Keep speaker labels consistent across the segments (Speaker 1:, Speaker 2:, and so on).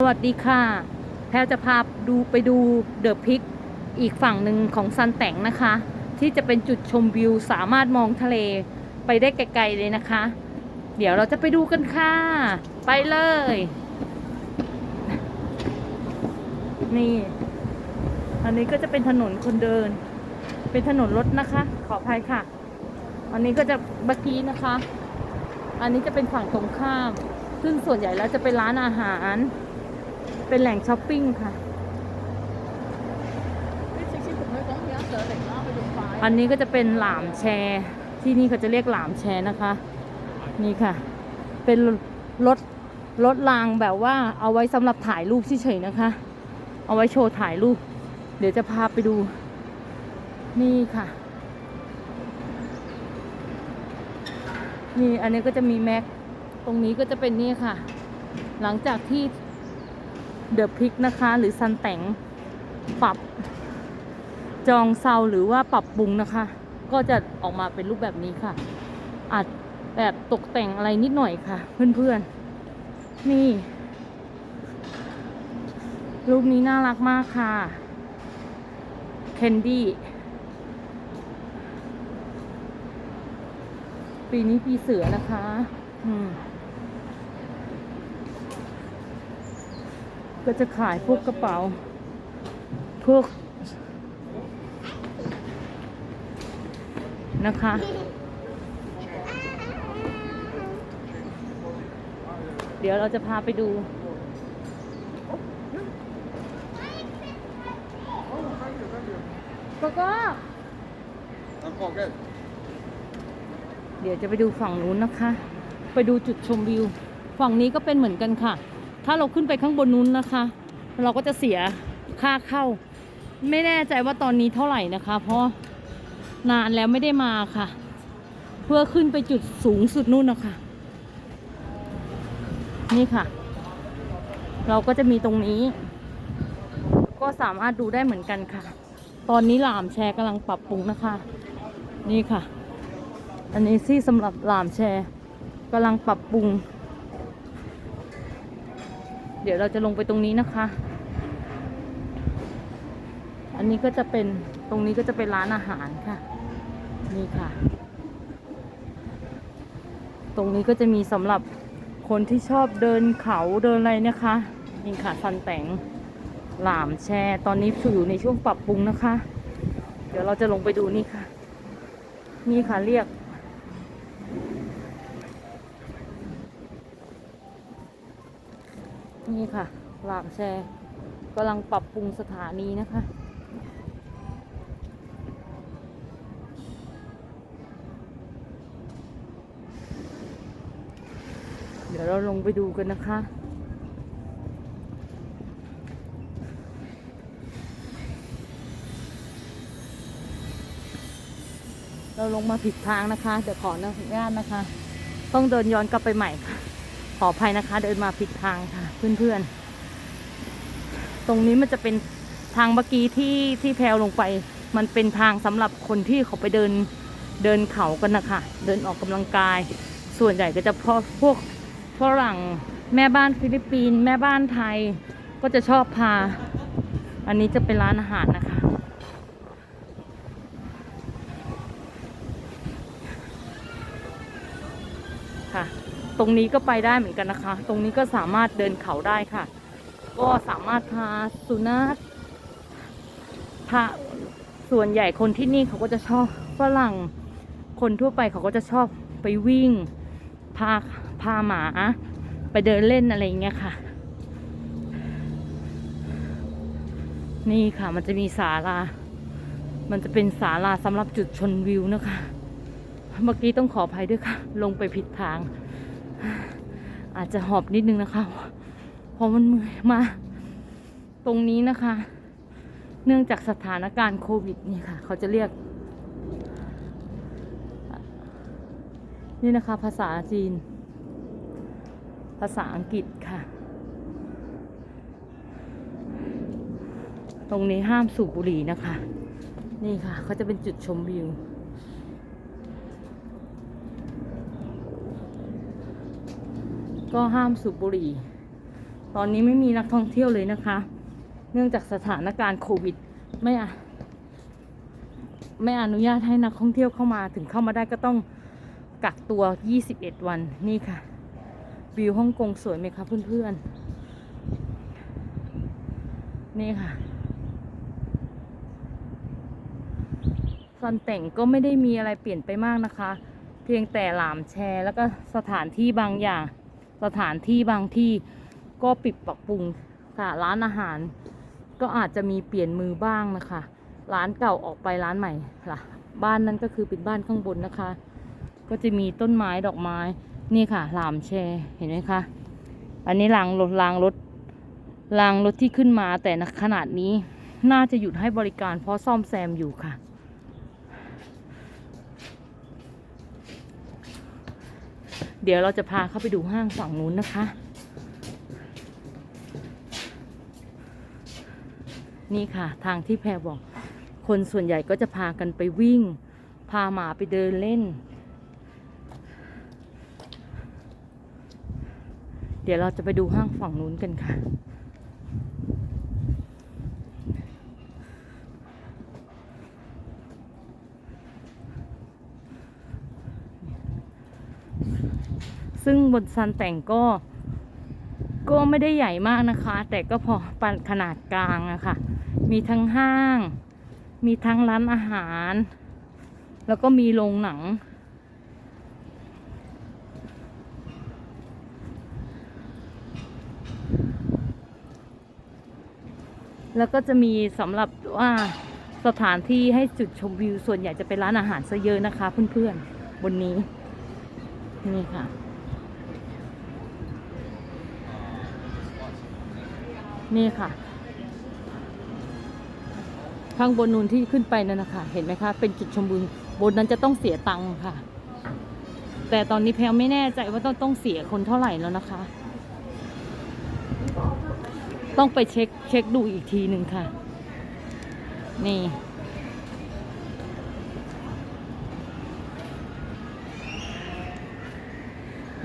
Speaker 1: สวัสดีค่ะ แพลวจะพาดูไปดูเดอะพิกอีกฝั่งหนึ่งของซันแตงนะคะ ที่จะเป็นจุดชมวิวสามารถมองทะเลไปได้ไกลๆเลยนะคะ เดี๋ยวเราจะไปดูกันค่ะ ไปเลย นี่ อันนี้ก็จะเป็นถนนคนเดิน เป็นถนนรถนะคะ ขออภัยค่ะ อันนี้ก็จะเมื่อกี้นะคะ อันนี้จะเป็นฝั่งตรงข้าม ซึ่งส่วนใหญ่แล้วจะเป็นร้านอาหาร เป็นแหล่งช้อปปิ้งค่ะ อันนี้ก็จะเป็นหลามแชร์ ที่นี่เขาจะเรียกหลามแชร์นะคะ นี่ค่ะ เป็นรถรถรางแบบว่าเอาไว้สำหรับถ่ายรูปเฉยๆนะคะ เอาไว้โชว์ถ่ายรูป เดี๋ยวจะพาไปดู นี่ค่ะ นี่อันนี้ก็จะมีแม็ก ตรงนี้ก็จะเป็นนี่ค่ะ หลังจากที่ เดอะพิกนะคะ หรือซันแตงปรับ จองเซาหรือว่าปรับปรุงนะคะ ก็จะออกมาเป็นรูปแบบนี้ค่ะอาจแบบตกแต่งอะไรนิดหน่อยค่ะ เพื่อนๆ นี่ รูปนี้น่ารักมากค่ะเคนดี้ปีนี้ปีเสือนะคะ อืม ก็จะขายพวกกระเป๋า พวกนะคะ เดี๋ยวเราจะพาไปดูก็ก็
Speaker 2: Encore,
Speaker 1: เดี๋ยวจะไปดูฝั่งนู้นนะคะ ไปดูจุดชมวิว ฝั่งนี้ก็เป็นเหมือนกันค่ะ ถ้าเราขึ้นไปข้างบนนู้นนะคะ เราก็จะเสียค่าเข้า ไม่แน่ใจว่าตอนนี้เท่าไหร่นะคะ เพราะนานแล้วไม่ได้มาค่ะ เพื่อขึ้นไปจุดสูงสุดนู่นนะคะ นี่ค่ะ เราก็จะมีตรงนี้ ก็สามารถดูได้เหมือนกันค่ะ ตอนนี้หลามแชร์กำลังปรับปรุงนะคะ นี่ค่ะ อันนี้ที่สำหรับหลามแชร์กำลังปรับปรุง เดี๋ยวเราจะลงไปตรงนี้นะคะ อันนี้ก็จะเป็นตรงนี้ก็จะเป็นร้านอาหารค่ะ นี่ค่ะ ตรงนี้ก็จะมีสำหรับคนที่ชอบเดินเขาเดินอะไรนะคะนี่ค่ะซันแตงหลามแชร์ตอนนี้อยู่ในช่วงปรับปรุงนะคะ เดี๋ยวเราจะลงไปดูนี่ค่ะ นี่ค่ะเรียก นี่ค่ะหลามแชร์กำลังปรับปรุงสถานีนะคะ เดี๋ยวเราลงไปดูกันนะคะเราลงมาผิดทางนะคะ เดี๋ยวขออนุญาตนะคะ ต้องเดินย้อนกลับไปใหม่ค่ะ ขออภัยนะคะ เดินมาผิดทางค่ะ เพื่อนๆ ตรงนี้มันจะเป็นทางเมื่อกี้ที่ที่แพลวลงไป มันเป็นทางสำหรับคนที่เขาไปเดินเดินเขากันนะคะเดินออกกำลังกาย ส่วนใหญ่ก็จะพอพวกฝรั่งแม่บ้านฟิลิปปินส์แม่บ้านไทยก็จะชอบพา อันนี้จะเป็นร้านอาหารนะคะ ค่ะ ตรงนี้ก็ไปได้เหมือนกันนะคะ ตรงนี้ก็สามารถเดินเขาได้ค่ะ ก็สามารถพาสุนัขพาส่วนใหญ่คนที่นี่เขาก็จะชอบฝรั่ง คนทั่วไปเขาก็จะชอบไปวิ่ง พาพาหมา ไปเดินเล่นอะไรเงี้ยค่ะ นี่ค่ะมันจะมีศาลา มันจะเป็นศาลาสำหรับจุดชมวิวนะคะ เมื่อกี้ต้องขออภัยด้วยค่ะ ลงไปผิดทาง อาจจะหอบนิดนึงนะคะเพราะมันเมื่อยมา ตรงนี้นะคะ เนื่องจากสถานการณ์โควิดนี่ค่ะ เขาจะเรียก นี่นะคะ ภาษาจีน ภาษาอังกฤษค่ะ ตรงนี้ห้ามสูบบุหรี่นะคะ นี่ค่ะ เขาจะเป็นจุดชมวิว ก็ห้ามสูบบุหรี่ ตอนนี้ไม่มีนักท่องเที่ยวเลยนะคะ เนื่องจากสถานการณ์โควิด ไม่อะไม่อนุญาตให้นักท่องเที่ยวเข้ามาถึงเข้ามาได้ก็ต้องกักตัว 21 วันนี่ค่ะ วิวฮ่องกงสวยไหมคะเพื่อนๆ นี่ค่ะซันแต่งก็ไม่ได้มีอะไรเปลี่ยนไปมากนะคะ เพียงแต่หลามแชร์แล้วก็สถานที่บางอย่าง สถานที่บางที่ก็ปิดปรับปรุงค่ะร้านอาหาร ก็อาจจะมีเปลี่ยนมือบ้างนะคะ ร้านเก่าออกไปร้านใหม่ค่ะ บ้านนั้นก็คือเป็นบ้านข้างบนนะคะ ก็จะมีต้นไม้ดอกไม้นี่ค่ะหลามแชร์เห็นไหมคะอันนี้รางรถรางรถรางรถที่ขึ้นมาแต่ขนาดนี้น่าจะหยุดให้บริการเพราะซ่อมแซมอยู่ค่ะ เดี๋ยวเราจะพาเข้าไปดูห้างฝั่งนู้นนะคะ นี่ค่ะทางที่แพรบอก คนส่วนใหญ่ก็จะพากันไปวิ่ง พาหมาไปเดินเล่น เดี๋ยวเราจะไปดูห้างฝั่งนู้นกันค่ะ ซึ่งบนซันแต่งก็ ก็ไม่ได้ใหญ่มากนะคะ แต่ก็พอปานขนาดกลางอะค่ะ มีทั้งห้าง มีทั้งร้านอาหาร แล้วก็มีโรงหนัง แล้วก็จะมีสำหรับว่าสถานที่ให้จุดชมวิวส่วนใหญ่จะเป็นร้านอาหารซะเยอะนะคะเพื่อนๆบนนี้ นี่ค่ะ นี่ค่ะ ข้างบนนูนที่ขึ้นไปนั่นนะคะ เห็นไหมคะ เป็นจุดชมวิวบนนั้นจะต้องเสียตังค์ค่ะ แต่ตอนนี้แพลไม่แน่ใจว่าต้องต้องเสียคนเท่าไหร่แล้วนะคะ ต้องไปเช็คเช็คดูอีกทีหนึ่งค่ะ นี่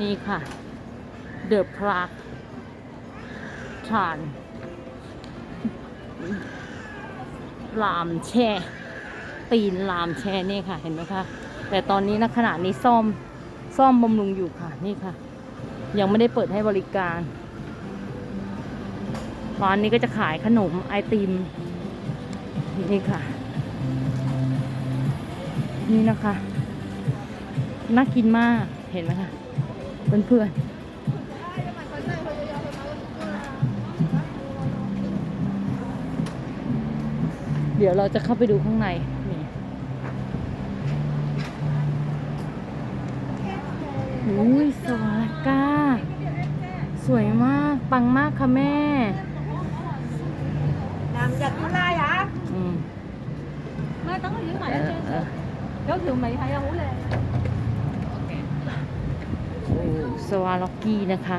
Speaker 1: นี่ค่ะเดอะพรากทาน ลามแช่ตีนลามแช่นี่ค่ะ เห็นไหมคะ แต่ตอนนี้นะขณะนี้ซ่อมซ่อมบำรุงอยู่ค่ะนี่ค่ะ ยังไม่ได้เปิดให้บริการร้านนี้ก็จะขายขนมไอติม นี่ค่ะ นี่นะคะ น่ากินมากเห็นไหมคะเพื่อนๆ เดี๋ยวเราจะเข้าไปดูข้างในนี่อุ้ยสวาก้า สวยมาก ปังมากค่ะแม่
Speaker 3: Làm giật bữa nay hả?
Speaker 1: อืม
Speaker 3: Mai tấn ở dưới
Speaker 1: เอ
Speaker 3: mày
Speaker 1: อ
Speaker 3: ở
Speaker 1: เออ
Speaker 3: trên Dấu thiệu mày hay không hú lên
Speaker 1: โอ้สวาล็อกกี้นะคะ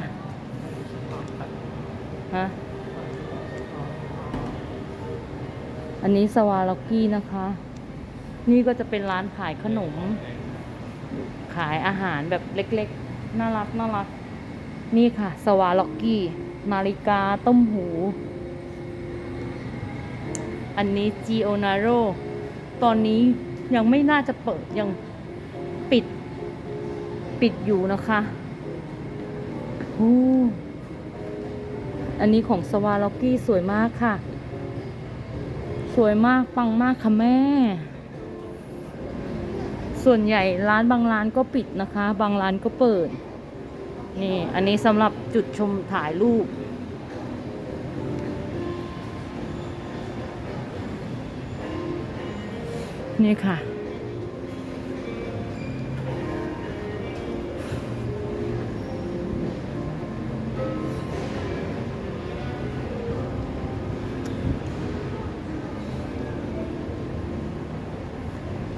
Speaker 1: ฮะ อันนี้สวาล็อกกี้นะคะ นี่ก็จะเป็นร้านขายขนม ขายอาหารแบบเล็กๆ น่ารักน่ารัก นี่ค่ะ สวาล็อกกี้ นาฬิกาต้มหู อันนี้จีโอนาโรตอนนี้ยังไม่น่าจะเปิดยังปิด ปิดอยู่นะคะโอ้อันนี้ของสวาล็อกกี้สวยมากค่ะ สวยมากปังมากค่ะแม่ ส่วนใหญ่ร้านบางร้านก็ปิดนะคะ บางร้านก็เปิด นี่ อันนี้สำหรับจุดชมถ่ายรูป นี่ค่ะ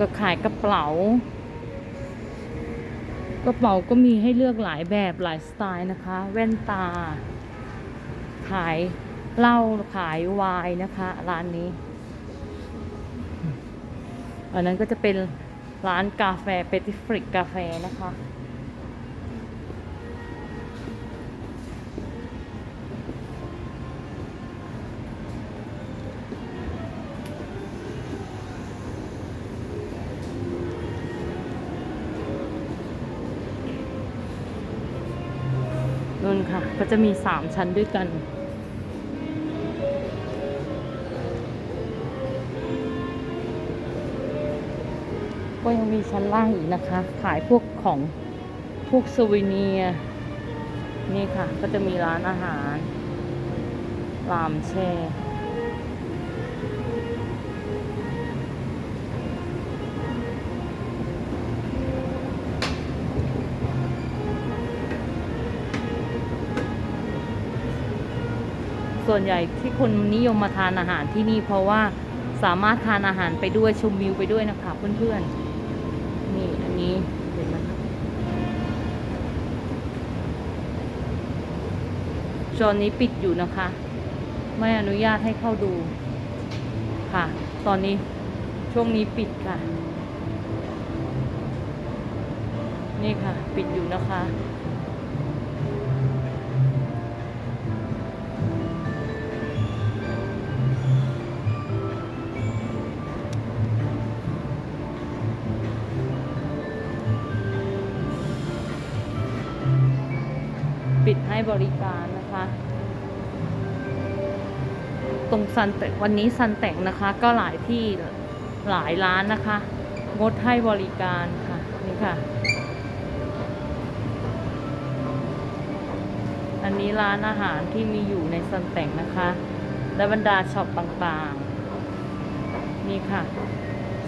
Speaker 1: ก็ขายกระเป๋ากระเป๋าก็มีให้เลือกหลายแบบหลายสไตล์นะคะ แว่นตา ขายเหล้าขายไวน์นะคะ ร้านนี้ อันนั้นก็จะเป็นร้านกาแฟเปติฟริกกาแฟนะคะ นค่ะ ก็จะมีสามชั้นด้วยกัน ก็ยังมีชั้นล่างอีกนะคะ ขายพวกของพวกสวีเนีย นี่ค่ะ ก็จะมีร้านอาหารรามแช่ ส่วนใหญ่ที่คนนิยมมาทานอาหารที่นี่เพราะว่าสามารถทานอาหารไปด้วยชมวิวไปด้วยนะคะเพื่อนๆ นี่อันนี้เห็นไหมคะจอนี้ปิดอยู่นะคะ ไม่อนุญาตให้เข้าดูค่ะ ตอนนี้ช่วงนี้ปิดค่ะ นี่ค่ะ ปิดอยู่นะคะ ปิดให้บริการนะคะ ตรงซันแต่วันนี้ซันแต่งนะคะ ก็หลายที่หลายร้านนะคะ งดให้บริการค่ะนี่ค่ะ อันนี้ร้านอาหารที่มีอยู่ในซันแต่งนะคะ และบรรดาช็อปต่างๆ นี่ค่ะ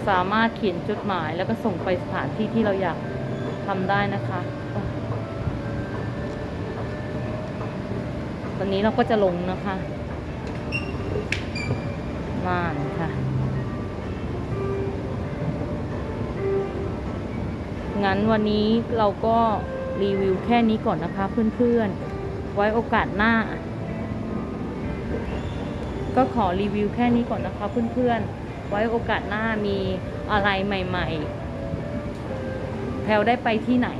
Speaker 1: สามารถเขียนจดหมายแล้วก็ส่งไปสถานที่ที่เราอยากทำได้นะคะ ตอนนี้เราก็จะลงนะคะน่านค่ะ งั้นวันนี้เราก็รีวิวแค่นี้ก่อนนะคะเพื่อนๆ ไว้โอกาสหน้า ก็ขอรีวิวแค่นี้ก่อนนะคะเพื่อนๆ ไว้โอกาสหน้ามีอะไรใหม่ๆ แพลวได้ไปที่ไหน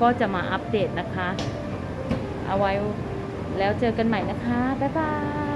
Speaker 1: ก็จะมาอัปเดตนะคะ เอาไว้ แล้วเจอกันใหม่นะคะ บ๊ายบาย